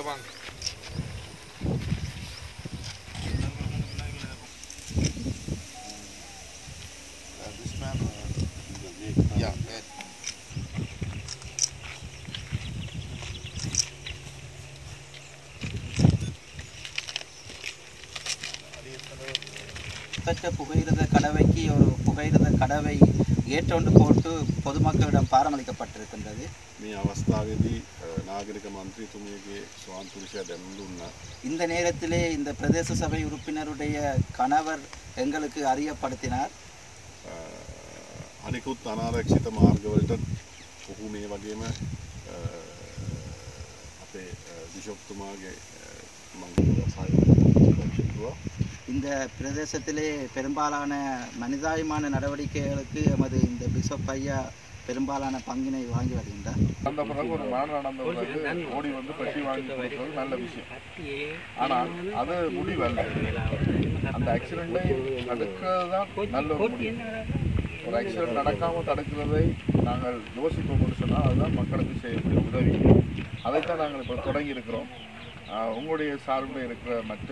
வாங்க good. பெற்ற புகையிரத கடவைக்கு ஒரு புகையிரத கடவை ஏற்றொண்டு போட்டு பொதுமக்களிடம் பாரமளிக்கப்பட்டிருக்கின்றது. மீ அவஸ்தாவிதி நாகரிக மந்திரி துமிகே சுவான் துரிஷா தென்னுள்ளார் இந்த நேரத்திலே இந்த பிரதேச சபை உறுப்பினருடைய கணவர் எங்களுக்கு அறியப்படுத்தினார். அனிகுத் அனாரக்ஷித மார்கவல்டன் புகுமே வகையம அப்பே பிஷப்துமாக மங்க இந்த பிரதேசத்திலே பெரும்பாலான மனிதாயமான நடவடிக்கைகளுக்கு எமது இந்த பிஷப் ஐயா பெரும்பாலான பங்கினை வாங்கி வருகின்றார். அந்த பிறகு ஒரு மரணம் நடந்த ஓடி வந்து பெட்டி வாங்கி கொடுத்தது நல்ல விஷயம். ஆனால் அது முடிவல்ல. அந்த ஆக்சிடென்ட்டை தடுக்கிறது தான் நல்ல ஒரு முடிவு. ஒரு ஆக்சிடென்ட் நடக்காமல் தடுக்கிறதை நாங்கள் யோசிப்போம்னு சொன்னால் அதுதான் மக்களுக்கு செய்யக்கூடிய உதவி. அதைத்தான் நாங்கள் இப்போ தொடங்கி இருக்கிறோம் உங்களுடைய சார்பில் இருக்கிற மற்ற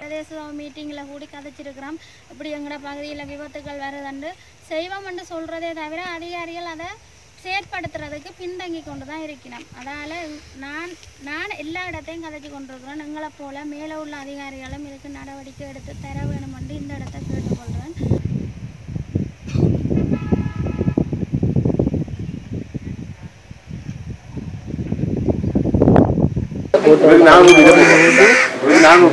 பிரதேச மீட்டிங்கில் கூடி கதைச்சிருக்கிறோம். இப்படி எங்களோட பகுதியில் விபத்துகள் வருதுண்டு. செய்வோம்னு சொல்கிறதே தவிர அதிகாரிகள் அதை செயற்படுத்துறதுக்கு பின்தங்கி கொண்டு தான் இருக்கிறோம். அதால் நான் நான் எல்லா இடத்தையும் கதைச்சி கொண்டிருக்கிறேன். எங்களை போல மேலே உள்ள அதிகாரிகளும் இதுக்கு நடவடிக்கை எடுத்து தர வேணுமென்று இந்த இடத்தை கேட்டுக்கொள்கிறேன். ನಾನು ನಾನು